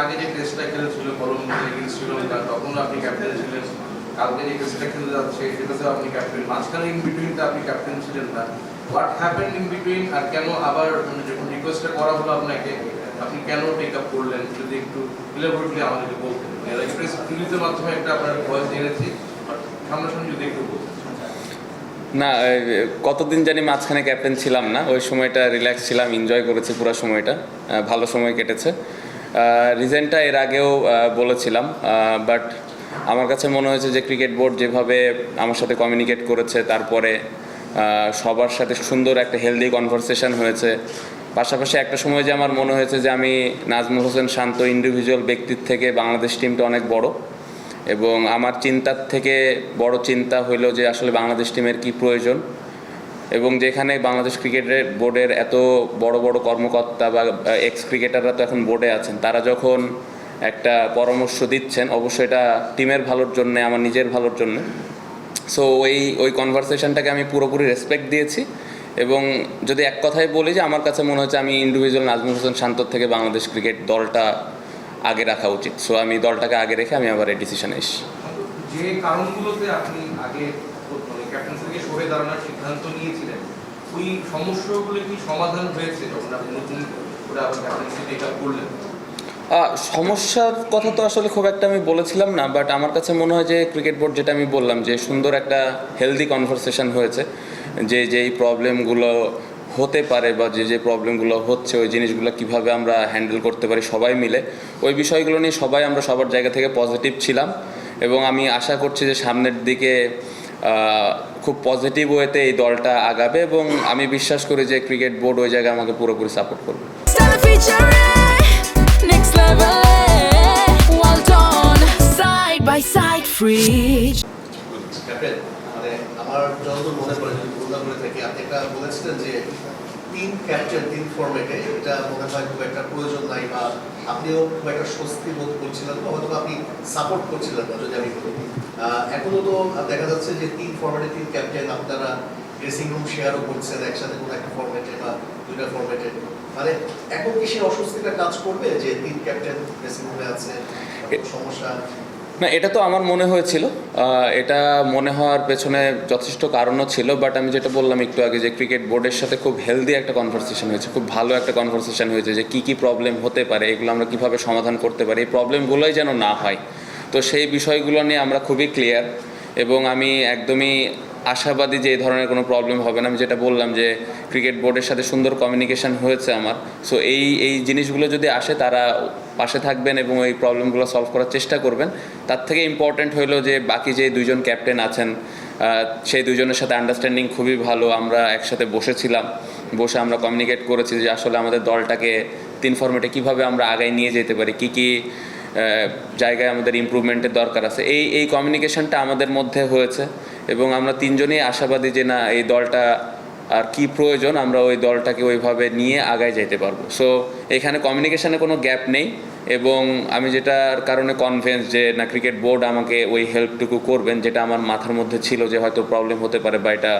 আগে যে টেস্টটা খেলেছিল কলম্বিয়া এগেন্স্ট শ্রীলঙ্কা তখন আপনি ক্যাপ্টেন ছিলেন। কালকে যে টেস্টটা খেলতে যাচ্ছে, সেটাতেও আপনি ক্যাপ্টেন মাঝখানে ইন বিটুইনতে আপনি ক্যাপ্টেন ছিলেন না। হোয়াট হ্যাপেন ইন বিটুইন আর কেন আবার মানে যখন রিকোয়েস্টটা করা হলো আপনাকে, আপনি কেন টেক আপ করলেন? যদি একটু ইলাবোরেটলি আমাদেরকে বলতেন। এর এক্সপ্রেস রিলিজের মাধ্যমে একটা আপনার ভয়েস জেনেছি সামনাসামনি যদি একটু বলতেন। না কতদিন জানি মাঝখানে ক্যাপ্টেন ছিলাম না। ওই সময়টা রিল্যাক্স ছিলাম এনজয় করেছি পুরো সময়টা। ভালো সময় কেটেছে। রিজেনটা এর আগেও বলেছিলাম বাট আমার কাছে মনে হয়েছে যে ক্রিকেট বোর্ড যেভাবে আমার সাথে কমিউনিকেট করেছে, তারপরে সবার সাথে সুন্দর একটা হেলদি কনভারসেশন হয়েছে। পাশাপাশি একটা সময় যে আমার মনে হয়েছে যে আমি নাজমুল হোসেন শান্ত ইন্ডিভিজুয়াল ব্যক্তির থেকে বাংলাদেশ টিমটা অনেক বড় এবং আমার চিন্তার থেকে বড় চিন্তা হইল যে আসলে বাংলাদেশ টিমের কি প্রয়োজন। এবং যেখানে বাংলাদেশ ক্রিকেটের বোর্ডের এত বড় বড় কর্মকর্তা বা এক্স ক্রিকেটাররা তো এখন বোর্ডে আছেন, তারা যখন একটা পরামর্শ দিচ্ছেন, অবশ্যই এটা টিমের ভালোর জন্য, আমার নিজের ভালোর জন্য। সো ওই ওই কনভারসেশনটাকে আমি পুরোপুরি রেসপেক্ট দিয়েছি এবং যদি এক কথায় বলি যে আমার কাছে মনে হচ্ছে আমি ইন্ডিভিজুয়াল নাজমুল হোসেন শান্তর থেকে বাংলাদেশ ক্রিকেট দলটা আগে রাখা উচিত। সো আমি দলটাকে আগে রেখে আমি আবার এই ডিসিশনে এসেছি। যে কারণগুলোতে আপনি আগে মানে ক্যাপ্টেন্সি থেকে সরে দাঁড়ানোর সিদ্ধান্ত নিয়েছিলেন ওই সমস্যাগুলো কি সমাধান হয়েছে? সমস্যার কথা তো আসলে খুব একটা আমি বলেছিলাম না বাট আমার কাছে মনে হয় যে ক্রিকেট বোর্ড যেটা আমি বললাম যে সুন্দর একটা হেলদি কনভারসেশন হয়েছে, যে যেই প্রবলেমগুলো হতে পারে বা যে যে প্রবলেমগুলো হচ্ছে, ওই জিনিসগুলো কীভাবে আমরা হ্যান্ডেল করতে পারি সবাই মিলে, ওই বিষয়গুলো নিয়ে সবাই আমরা সবার জায়গা থেকে পজিটিভ ছিলাম এবং আমি আশা করছি যে সামনের দিকে খুব পজিটিভ ওয়েতে এই দলটা আগাবে এবং আমি বিশ্বাস করি যে ক্রিকেট বোর্ড ওই জায়গায় আমাকে পুরোপুরি সাপোর্ট করবে। মানে আমার যতদূর মনে পড়ে যদি থাকি আপনি একটা বলেছিলেন যে তিন ক্যাপ্টেন তিন ফর্মেটে এটা মনে হয় খুব একটা প্রয়োজন নাই বা আপনিও খুব একটা স্বস্তি বোধ করছিলেন না হয়তো আপনি সাপোর্ট করছিলেন না যদি আমি বলি। এখনও তো দেখা যাচ্ছে যে তিন ফর্মেটে তিন ক্যাপ্টেন আপনারা ড্রেসিং রুম শেয়ারও করছেন একসাথে কোনো একটা ফর্মেটে বা দুইটা ফর্মেটে মানে এখন কি সেই অস্বস্তিটা কাজ করবে যে তিন ক্যাপ্টেন ড্রেসিং রুমে আছে সমস্যা? না এটা তো আমার মনে হয়েছিল। এটা মনে হওয়ার পেছনে যথেষ্ট কারণও ছিল বাট আমি যেটা বললাম একটু আগে যে ক্রিকেট বোর্ডের সাথে খুব হেলদি একটা কনভারসেশন হয়েছে খুব ভালো একটা কনভারসেশন হয়েছে যে কী কী প্রবলেম হতে পারে এগুলো আমরা কীভাবে সমাধান করতে পারি এই প্রবলেমগুলোই যেন না হয়। তো সেই বিষয়গুলো নিয়ে আমরা খুবই ক্লিয়ার এবং আমি একদমই আশাবাদী যে এই ধরনের কোনো প্রবলেম হবে না। আমি যেটা বললাম যে ক্রিকেট বোর্ডের সাথে সুন্দর কমিউনিকেশন হয়েছে আমার। সো এই এই জিনিসগুলো যদি আসে, তারা পাশে থাকবেন এবং এই প্রবলেমগুলো সলভ করার চেষ্টা করবেন। তার থেকে ইম্পর্ট্যান্ট হলো যে বাকি যে দুজন ক্যাপ্টেন আছেন সেই দুজনের সাথে আন্ডারস্ট্যান্ডিং খুবই ভালো। আমরা একসাথে বসেছিলাম, বসে আমরা কমিউনিকেট করেছি যে আসলে আমাদের দলটাকে তিন ফর্মেটে কীভাবে আমরা আগায় নিয়ে যেতে পারি, কী কী জায়গায় আমাদের ইমপ্রুভমেন্টের দরকার আছে। এই এই কমিউনিকেশনটা আমাদের মধ্যে হয়েছে এবং আমরা তিনজনেই আশাবাদী যে না, এই দলটা আর কি প্রয়োজন, আমরা ওই দলটাকে ওইভাবে নিয়ে আগায় যেতে পারব। সো এখানে কমিউনিকেশানে কোনো গ্যাপ নেই এবং আমি যেটার কারণে কনভিন্স যে না ক্রিকেট বোর্ড আমাকে ওই হেল্পটুকু করবেন, যেটা আমার মাথার মধ্যে ছিল যে হয়তো প্রবলেম হতে পারে বা এটা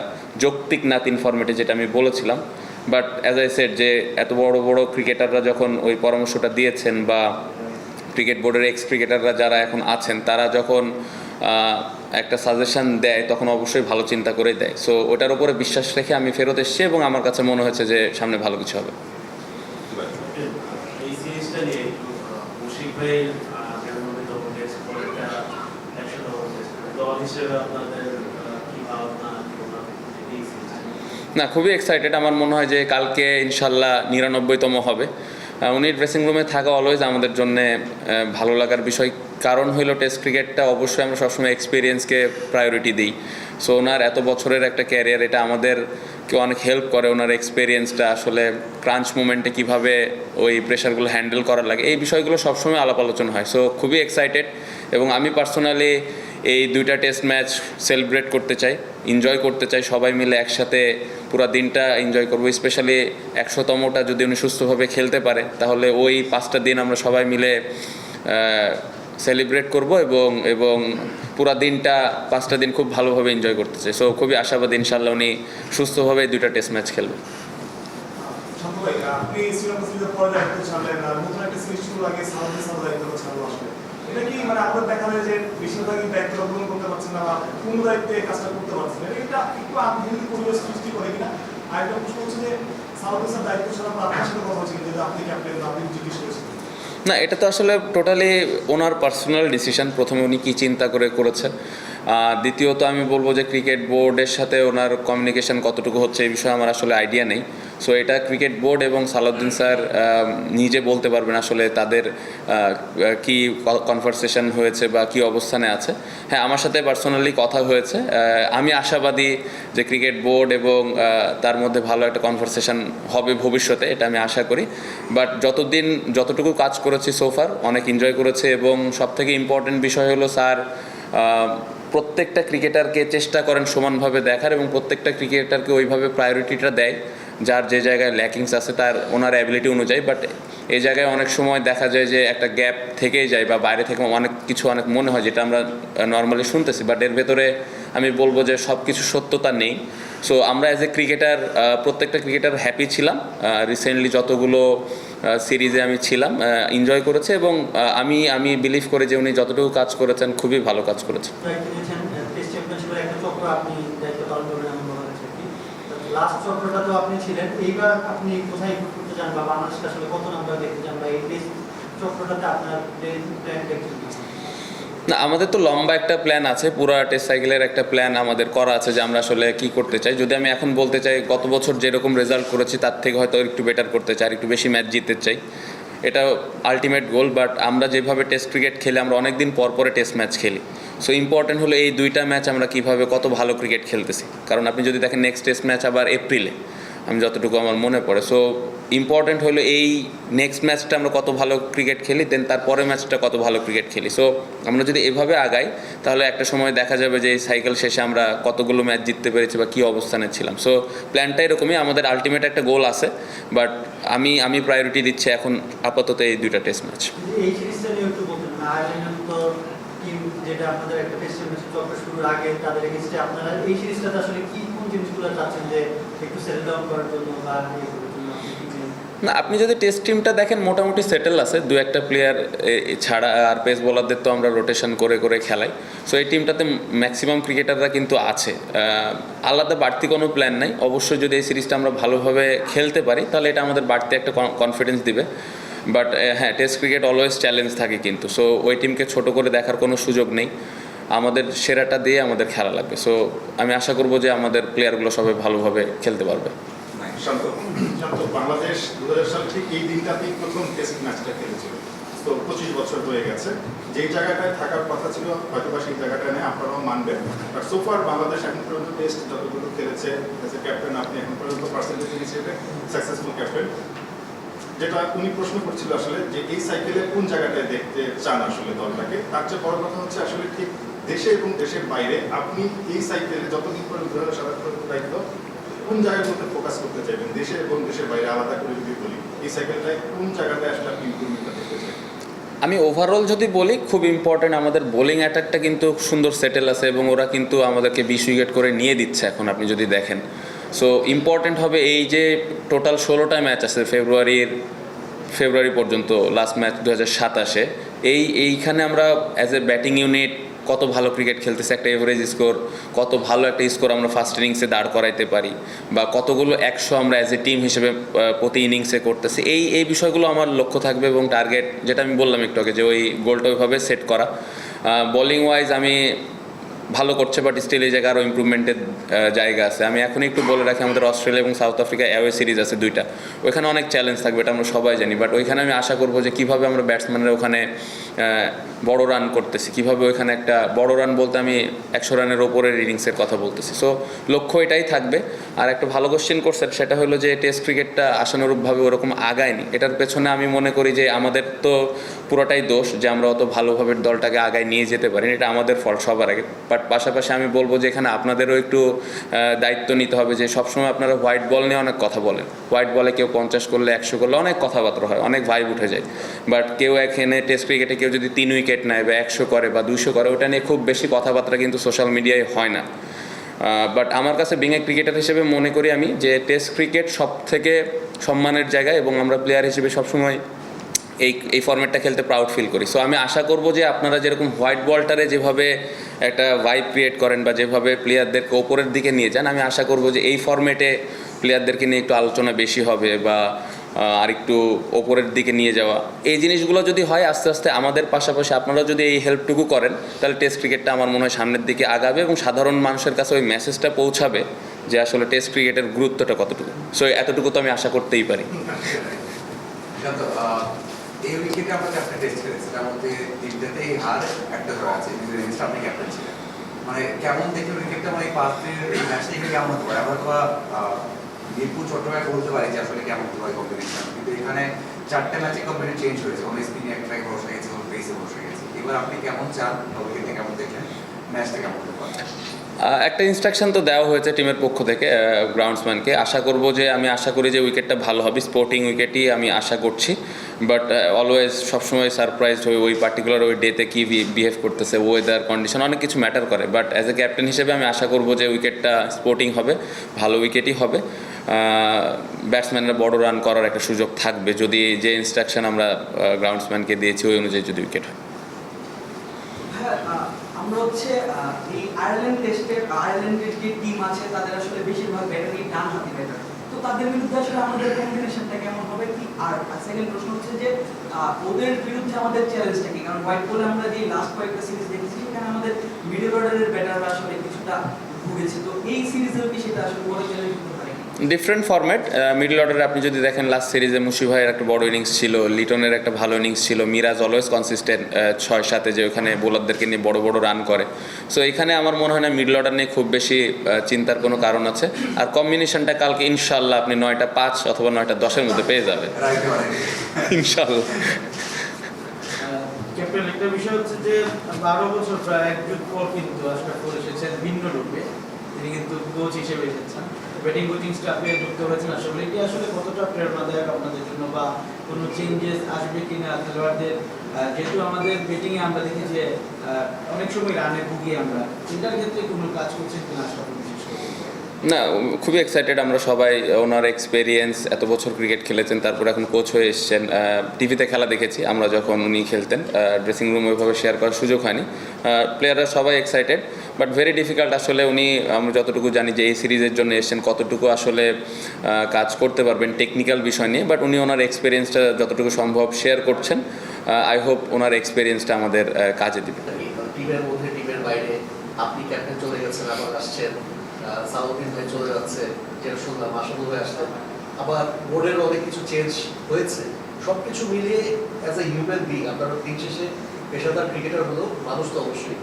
যৌক্তিক না তিন ফর্মেটে যেটা আমি বলেছিলাম। বাট অ্যাজ আই সেড যে এত বড় বড় ক্রিকেটাররা যখন ওই পরামর্শটা দিয়েছেন বা ক্রিকেট বোর্ডের এক্স ক্রিকেটাররা যারা এখন আছেন তারা যখন একটা সাজেশন দেয় তখন অবশ্যই ভালো চিন্তা করেই দেয়। সো ওটার উপরে বিশ্বাস রেখে আমি ফেরত এসেছি এবং আমার কাছে মনে হয়েছে যে সামনে ভালো কিছু হবে? না খুবই এক্সাইটেড আমার মনে হয় যে কালকে ইনশাল্লাহ নিরানব্বইতম হবে। উনি ড্রেসিং রুমে থাকা অলওয়েজ আমাদের জন্য ভালো লাগার বিষয়। কারণ হইল টেস্ট ক্রিকেটটা অবশ্যই আমরা সবসময় এক্সপিরিয়েন্সকে প্রায়োরিটি দিই। সো ওনার এত বছরের একটা ক্যারিয়ার এটা আমাদেরকে অনেক হেল্প করে ওনার এক্সপিরিয়েন্সটা আসলে ক্রাঞ্চ মুমেন্টে কীভাবে ওই প্রেশারগুলো হ্যান্ডেল করা লাগে, এই বিষয়গুলো সবসময় আলাপ আলোচনা হয়। সো খুবই এক্সাইটেড এবং আমি পার্সোনালি এই দুইটা টেস্ট ম্যাচ সেলিব্রেট করতে চাই এনজয় করতে চাই, সবাই মিলে একসাথে পুরো দিনটা এনজয় করব। স্পেশালি একশোতমটা যদি উনি সুস্থভাবে খেলতে পারে, তাহলে ওই পাঁচটা দিন আমরা সবাই মিলে সেলিব্রেট করব এবং এবং পুরা দিনটা, পাঁচটা দিন খুব ভালোভাবে এনজয় করতে চাই। সো খুবই আশাবাদী ইনশাল্লাহ উনি সুস্থভাবে দুইটা টেস্ট ম্যাচ খেলবেন আপনি মানে আপনার দেখা যায় যে বেশিরভাগই করতে পারছেন না বা কাজটা করতে পারছেন না? এটা একটু পরিবেশ সৃষ্টি করে কিনা আরেকটা প্রশ্ন হচ্ছে যে সাউথ স্যার দায়িত্ব ছাড়া আপনার সাথে কথা হচ্ছে আপনি ক্যাপ্টেন আপনি জিজ্ঞেস করেছেন। না, এটা তো আসলে টোটালি ওনার পার্সোনাল ডিসিশন প্রথমে উনি কী চিন্তা করে করেছে আর দ্বিতীয়ত আমি বলব যে ক্রিকেট বোর্ডের সাথে ওনার কমিউনিকেশন কতটুকু হচ্ছে, এই বিষয়ে আমার আসলে আইডিয়া নেই। সো এটা ক্রিকেট বোর্ড এবং সালাউদ্দিন স্যার নিজে বলতে পারবেন আসলে তাদের কি কনভারসেশন হয়েছে বা কি অবস্থানে আছে। হ্যাঁ আমার সাথে পার্সোনালি কথা হয়েছে। আমি আশাবাদী যে ক্রিকেট বোর্ড এবং তার মধ্যে ভালো একটা কনভারসেশন হবে ভবিষ্যতে, এটা আমি আশা করি। বাট যতদিন, যতটুকু কাজ করেছি সোফার অনেক এনজয় করেছে এবং সবথেকে ইম্পর্টেন্ট বিষয় হলো স্যার প্রত্যেকটা ক্রিকেটারকে চেষ্টা করেন সমানভাবে দেখার এবং প্রত্যেকটা ক্রিকেটারকে ওইভাবে প্রায়োরিটিটা দেয়। যার যে জায়গায় ল্যাকিংস আছে তার ওনার অ্যাবিলিটি অনুযায়ী বাট এই জায়গায় অনেক সময় দেখা যায় যে একটা গ্যাপ থেকেই যায় বা বাইরে থেকে অনেক কিছু, অনেক মনে হয় যেটা আমরা নর্মালি শুনতেছি বাট এর ভেতরে আমি বলব যে সব কিছু সত্যতা নেই। সো আমরা অ্যাজ এ ক্রিকেটার প্রত্যেকটা ক্রিকেটার হ্যাপি ছিলাম। রিসেন্টলি যতগুলো সিরিজে আমি ছিলাম এনজয় করেছে এবং আমি আমি বিলিভ করি যে উনি যতটুকু কাজ করেছেন, খুবই ভালো কাজ করেছেন। আপনি দায়িত্ব পালন করবেন এমন মনে হচ্ছে কি তো আপনি ছিলেন। এইবার আপনি কোথায় বা বাংলাদেশকে আসলে কত নাম্বার দেখতে বা এই চক্রটাতে আপনার প্ল্যানটা কি? না, আমাদের তো লম্বা একটা প্ল্যান আছে, পুরো টেস্ট সাইকেলের একটা প্ল্যান আমাদের করা আছে যে আমরা আসলে কি করতে চাই। যদি আমি এখন বলতে চাই, গত বছর যেরকম রেজাল্ট করেছি, তার থেকে হয়তো একটু বেটার করতে চাই, আর একটু বেশি ম্যাচ জিততে চাই। এটা আলটিমেট গোল বাট আমরা যেভাবে টেস্ট ক্রিকেট খেলি, আমরা অনেক দিন পর পরে টেস্ট ম্যাচ খেলি। সো ইম্পর্টেন্ট হলো এই দুইটা ম্যাচ আমরা কীভাবে কত ভালো ক্রিকেট খেলতেছি। কারণ আপনি যদি দেখেন নেক্সট টেস্ট ম্যাচ আবার এপ্রিলে আমি যতটুকু আমার মনে পড়ে। সো ইম্পর্টেন্ট হলো এই নেক্সট ম্যাচটা আমরা কত ভালো ক্রিকেট খেলি দেন তারপরে ম্যাচটা কত ভালো ক্রিকেট খেলি। সো আমরা যদি এভাবে আগাই, তাহলে একটা সময় দেখা যাবে যে সাইকেল শেষে আমরা কতগুলো ম্যাচ জিততে পেরেছি বা কী অবস্থানে ছিলাম। সো প্ল্যানটা এরকমই, আমাদের আলটিমেট একটা গোল আছে বাট আমি আমি প্রায়োরিটি দিচ্ছি এখন আপাতত এই দুইটা টেস্ট ম্যাচ কিন্তু এই সিরিজটা নিয়ে একটু বলতেন না আয়ারল্যান্ডের তো টিম যেটা আপনাদের একটা টেস্ট চ্যাম্পিয়নশিপ চক্র শুরুর আগে তাদের আপনারা এই সিরিজটাতে আসলে কি কোন জিনিসগুলো চাচ্ছেন যে একটু সেটেল ডাউন করার জন্য বা না, আপনি যদি টেস্ট টিমটা দেখেন, মোটামুটি সেটেল আছে। দু একটা প্লেয়ার ছাড়া আর পেস বোলারদের তো আমরা রোটেশন করে করে খেলাই। সো এই টিমটাতে ম্যাক্সিমাম ক্রিকেটাররা কিন্তু আছে। আলাদা বাড়তি কোনো প্ল্যান নাই। অবশ্যই যদি এই সিরিজটা আমরা ভালোভাবে খেলতে পারি, তাহলে এটা আমাদের বাড়তি একটা কনফিডেন্স দিবে। বাট হ্যাঁ টেস্ট ক্রিকেট অলওয়েজ চ্যালেঞ্জ থাকে কিন্তু। সো ওই টিমকে ছোট করে দেখার কোনো সুযোগ নেই। আমাদের সেরাটা দিয়ে আমাদের খেলা লাগবে। সো আমি আশা করব যে আমাদের প্লেয়ারগুলো সবাই ভালোভাবে খেলতে পারবে। বাংলাদেশ যেটা উনি প্রশ্ন করছিল আসলে যে এই সাইকেলে কোন জায়গাটায় দেখতে চান আসলে দলটাকে, তার চেয়ে বড় কথা হচ্ছে আসলে ঠিক দেশে এবং দেশের বাইরে আপনি এই সাইকেলে যতদিন দু হাজার সাতাশ দায়িত্ব, কোন জায়গাগুলোতে ফোকাস করতে চাইবেন? দেশে এবং দেশের বাইরে আলাদা করে যদি বলি, এই সাইকেলটায় কোন জায়গাটায় আসলে আপনি ইম্প্রুভমেন্টটা দেখতে চাই আমি ওভারঅল যদি বলি, খুব ইম্পর্টেন্ট আমাদের বোলিং অ্যাটাকটা কিন্তু সুন্দর সেটেল আছে এবং ওরা কিন্তু আমাদেরকে বিশ উইকেট করে নিয়ে দিচ্ছে এখন আপনি যদি দেখেন। সো ইম্পর্টেন্ট হবে এই যে টোটাল ষোলোটা ম্যাচ আছে ফেব্রুয়ারির ফেব্রুয়ারি পর্যন্ত লাস্ট ম্যাচ দু হাজার সাতাশে এই, এইখানে আমরা অ্যাজ এ ব্যাটিং ইউনিট কত ভালো ক্রিকেট খেলতেছে, একটা এভারেজ স্কোর কত ভালো একটা স্কোর আমরা ফার্স্ট ইনিংসে দাঁড় করাইতে পারি, বা কতগুলো একশো আমরা অ্যাজ এ টিম হিসেবে প্রতি ইনিংসে করতেছি, এই এই বিষয়গুলো আমার লক্ষ্য থাকবে এবং টার্গেট যেটা আমি বললাম একটু আগে যে ওই গোলটা ওইভাবে সেট করা। বোলিং ওয়াইজ আমি ভালো করছে বাট স্টিল এই জায়গায় আরও ইম্প্রুভমেন্টের জায়গা আছে। আমি এখন একটু বলে রাখি, আমাদের অস্ট্রেলিয়া এবং সাউথ আফ্রিকা অ্যাওয়ে সিরিজ আছে দুইটা। ওইখানে অনেক চ্যালেঞ্জ থাকবে, এটা আমরা সবাই জানি বাট ওইখানে আমি আশা করব যে কীভাবে আমরা ব্যাটসম্যানরা ওখানে বড় রান করতেছি, কীভাবে ওইখানে একটা বড় রান বলতে আমি একশো রানের ওপরের ইনিংসের কথা বলতেছি। সো লক্ষ্য এটাই থাকবে। আর একটা ভালো কোশ্চেন করছেন সেটা হলো যে টেস্ট ক্রিকেটটা আশানুরূপভাবে ওরকম আগায়নি। এটার পেছনে আমি মনে করি যে আমাদের তো পুরোটাই দোষ যে আমরা অত ভালোভাবে দলটাকে আগায় নিয়ে যেতে পারিনি, এটা আমাদের ফল সবার আগে। বাট পাশাপাশি আমি বলব যে এখানে আপনাদেরও একটু দায়িত্ব নিতে হবে যে সবসময় আপনারা হোয়াইট বল নিয়ে অনেক কথা বলেন। হোয়াইট বলে কেউ পঞ্চাশ করলে, একশো করলে অনেক কথাবার্তা হয়, অনেক ভাইব উঠে যায়। বাট কেউ এখানে টেস্ট ক্রিকেটে কেউ যদি তিন উইকেট নেয় বা একশো করে বা দুইশো করে, ওটা নিয়ে খুব বেশি কথাবার্তা কিন্তু সোশ্যাল মিডিয়ায় হয় না। বাট আমার কাছে বিং এ ক্রিকেটার হিসেবে মনে করি আমি যে টেস্ট ক্রিকেট সব থেকে সম্মানের জায়গা এবং আমরা প্লেয়ার হিসেবে সবসময় এই এই ফর্ম্যাটটা খেলতে প্রাউড ফিল করি। সো আমি আশা করব যে আপনারা যেরকম হোয়াইট বলটারে যেভাবে একটা ভাইব ক্রিয়েট করেন বা যেভাবে প্লেয়ারদেরকে ওপরের দিকে নিয়ে যান, আমি আশা করব যে এই ফর্ম্যাটে প্লেয়ারদেরকে নিয়ে একটু আলোচনা বেশি হবে বা আর একটু ওপরের দিকে নিয়ে যাওয়া। এই জিনিসগুলো যদি হয়, আস্তে আস্তে আমাদের পাশাপাশি আপনারা যদি এই হেল্পটুকু করেন, তাহলে টেস্ট ক্রিকেটটা আমার মনে হয় সামনের দিকে আগাবে এবং সাধারণ মানুষের কাছে ওই মেসেজটা পৌঁছাবে যে আসলে টেস্ট ক্রিকেটের গুরুত্বটা কতটুকু। সো এতটুকু তো আমি আশা করতেই পারি। এই উইকেটে আমরা চারটে টেস্ট খেলেছি তার মধ্যে তিনটাতেই হার, একটা ধরা আছে নিজের ইনিংসটা আপনি ক্যাপ্টেন ছিলেন। মানে কেমন দেখে উইকেটটা মানে এই এই ম্যাচটা এখানে কেমন হতে পারে? আমরা তো মিরপুর, চট্টগ্রামে বলতে পারি যে আসলে কেমন হতে পারে কম্পিটিশন কিন্তু এখানে চারটে ম্যাচে কম্পিটিশন চেঞ্জ হয়েছে। অনেক স্পিনে একটাই বসে গেছে ওর পেসে বসে গেছে। এবার আপনি কেমন চান? উইকেটটা কেমন দেখলেন ম্যাচটা কেমন হতে পারে? একটা ইনস্ট্রাকশন তো দেওয়া হয়েছে টিমের পক্ষ থেকে গ্রাউন্ডসম্যানকে আশা করব যে আমি আশা করি যে উইকেটটা ভালো হবে। স্পোর্টিং উইকেটই আমি আশা করছি। বাট অলওয়েজ সবসময় সারপ্রাইজ হয়ে ওই পার্টিকুলার ওই ডেতে কী বিহেভ করতেছে ওয়েদার কন্ডিশন অনেক কিছু ম্যাটার করে। বাট অ্যাজ এ ক্যাপ্টেন হিসেবে আমি আশা করব যে উইকেটটা স্পোর্টিং হবে ভালো উইকেটই হবে। ব্যাটসম্যানরা বড় রান করার একটা সুযোগ থাকবে। যদি যে ইনস্ট্রাকশন আমরা গ্রাউন্ডসম্যানকে দিয়েছি ওই অনুযায়ী যদি উইকেট হয়। হ্যাঁ, আমরা হচ্ছে আয়ারল্যান্ড টেস্টের আয়ারল্যান্ডের যে টিম আছে, তাদের আসলে বেশিরভাগ ব্যাটারি ডান হাতি ব্যাটার তো তাদের বিরুদ্ধে আসলে আমাদের কম্বিনেশনটা কেমন হবে কি? আর সেকেন্ড প্রশ্ন হচ্ছে যে ওদের বিরুদ্ধে আমাদের চ্যালেঞ্জটা কি? কারণ হোয়াইট বলে আমরা যে লাস্ট কয়েকটা সিরিজ দেখেছি, সেখানে আমাদের মিডল অর্ডারের ব্যাটাররা আসলে কিছুটা ভুগেছে। তো এই সিরিজেও কি সেটা আসলে বড় চ্যালেঞ্জ ডিফারেন্ট ফরম্যাট মিডল অর্ডারে আপনি যদি দেখেন লাস্ট সিরিজে মুশি ভাইয়ের একটা বড় ইনিংস ছিল লিটনের একটা ভালো ইনিংস ছিল মিরাজ অলওয়েজ কনসিস্টেন্ট ছয় সাথে যে ওখানে বোলারদেরকে নিয়ে বড় বড় রান করে। সো এখানে আমার মনে হয় না মিডল অর্ডার নিয়ে খুব বেশি চিন্তার কোনো কারণ আছে। আর কম্বিনেশনটা কালকে ইনশাল্লাহ আপনি নয়টা পাঁচ অথবা নয়টা দশের মধ্যে পেয়ে যাবেন। ইনশাল্লাহ ক্যাপ্টেন একটা বিষয় হচ্ছে যে বারো বছর প্রায় এক যুগ পর কিন্তু আশরাফুল এসেছেন ভিন্ন রূপে। তিনি কিন্তু কোচ হিসেবে এসেছেন। ব্যাটিং কোচিং স্টাফে যুক্ত হয়েছেন আসলে এটি আসলে কতটা প্রেরণাদায়ক আপনাদের জন্য বা কোনো চেঞ্জেস আসবে কিনা খেলোয়াড়দের যেহেতু আমাদের ব্যাটিংয়ে আমরা দেখি যে অনেক সময় রানে ভুগি আমরা চিন্তার ক্ষেত্রে কোনো কাজ করছেন কিনা করে। না, খুবই এক্সাইটেড আমরা সবাই, ওনার এক্সপেরিয়েন্স এত বছর ক্রিকেট খেলেছেন, তারপর এখন কোচ হয়ে এসছেন। টিভিতে খেলা দেখেছি, আমরা যখন উনি খেলতেন ড্রেসিং রুম ওইভাবে শেয়ার করার সুযোগ হয়নি। প্লেয়াররা সবাই এক্সাইটেড বাট ভেরি ডিফিকাল্ট আসলে উনি, আমরা যতটুকু জানি যে এই সিরিজের জন্য এসেছেন, কতটুকু আসলে কাজ করতে পারবেন টেকনিক্যাল বিষয় নিয়ে বাট উনি ওনার এক্সপিরিয়েন্সটা যতটুকু সম্ভব শেয়ার করছেন। আই হোপ ওনার এক্সপিরিয়েন্সটা আমাদের কাজে দিবে। আপনি ক্যাপ্টেন চলে গেছেন, আবার আসছেন? সালাউদ্দিন ভাই চলে যাচ্ছে, যেটা শুনলাম আশাদুল ভাই আসছেন আবার বোর্ডের অনেক কিছু চেঞ্জ হয়েছে। সবকিছু মিলিয়ে অ্যাজ এ হিউম্যান বিং আপনারা দিন শেষে পেশাদার ক্রিকেটার হলো মানুষ তো অবশ্যই।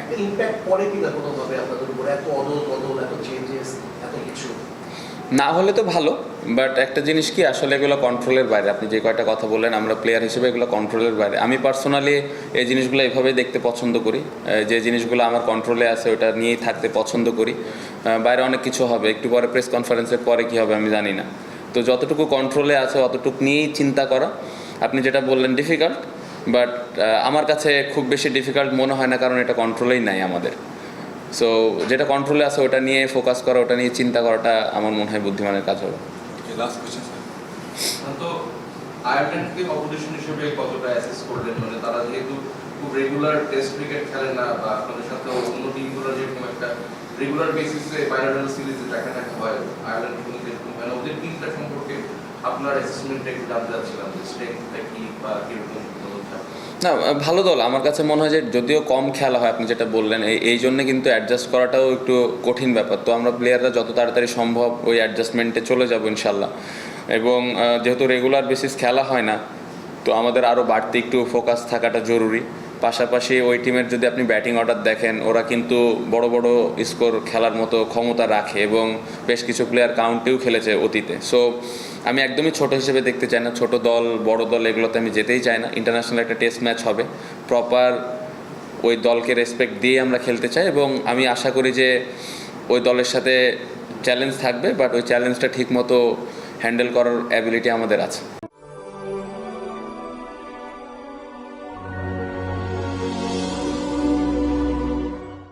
একটা ইম্প্যাক্ট পড়ে কিনা কোনোভাবে আপনাদের উপর, এত অদল বদল, এত চেঞ্জেস এত কিছু। না হলে তো ভালো বাট একটা জিনিস কি, আসলে এগুলো কন্ট্রোলের বাইরে। আপনি যে কয়টা কথা বললেন, আমরা প্লেয়ার হিসেবে এগুলো কন্ট্রোলের বাইরে। আমি পার্সোনালি এই জিনিসগুলো এভাবেই দেখতে পছন্দ করি। যে জিনিসগুলো আমার কন্ট্রোলে আছে, ওটা নিয়েই থাকতে পছন্দ করি। বাইরে অনেক কিছু হবে। একটু পরে প্রেস কনফারেন্সের পরে কি হবে, আমি জানি না। তো যতটুকু কন্ট্রোলে আছে, অতটুকু নিয়েই চিন্তা করা। আপনি যেটা বললেন ডিফিকাল্ট বাট আমার কাছে খুব বেশি ডিফিকাল্ট মনে হয় না, কারণ এটা কন্ট্রোলেই নাই আমাদের। সো যেটা কন্ট্রোলে আসে ওটা নিয়ে ফোকাস করা, ওটা নিয়ে চিন্তা করাটা আমার মনে হয় বুদ্ধিমানের কাজ হবে। তো আয়ারল্যান্ডকে অপোজিশন হিসেবে কতটা অ্যাসেস করলেন? মানে তারা যেহেতু খুব রেগুলার টেস্ট ক্রিকেট খেলে না, বা আপনাদের সাথে অন্য টিমগুলো যেরকম একটা রেগুলার বেসিসে বাইরের সিরিজে দেখা দেখা হয় আয়ারল্যান্ড কিন্তু যেরকম হয় না ওদের টিমটা সম্পর্কে আপনার একটু জানতে চাচ্ছিলাম যে স্ট্রেংথটা কি বা? না ভালো দল। আমার কাছে মনে হয় যে যদিও কম খেলা হয়, আপনি যেটা বললেন, এই এই জন্য কিন্তু অ্যাডজাস্ট করাটাও একটু কঠিন ব্যাপার। তো আমরা প্লেয়াররা যত তাড়াতাড়ি সম্ভব ওই অ্যাডজাস্টমেন্টে চলে যাব ইনশাল্লাহ এবং যেহেতু রেগুলার বেসিস খেলা হয় না, তো আমাদের আরও বাড়তি একটু ফোকাস থাকাটা জরুরি। পাশাপাশি ওই টিমের যদি আপনি ব্যাটিং অর্ডার দেখেন, ওরা কিন্তু বড় বড় স্কোর খেলার মতো ক্ষমতা রাখে এবং বেশ কিছু প্লেয়ার কাউন্টেও খেলেছে অতীতে। সো আমি একদমই ছোট হিসেবে দেখতে চাই না। ছোট দল, বড় দল, এগুলোতে আমি যেতেই চাই না। ইন্টারন্যাশনাল একটা টেস্ট ম্যাচ হবে। প্রপার ওই দলকে রেসপেক্ট দিয়ে আমরা খেলতে চাই এবং আমি আশা করি যে ওই দলের সাথে চ্যালেঞ্জ থাকবে বাট ওই চ্যালেঞ্জটা ঠিকমতো হ্যান্ডেল করার অ্যাবিলিটি আমাদের আছে।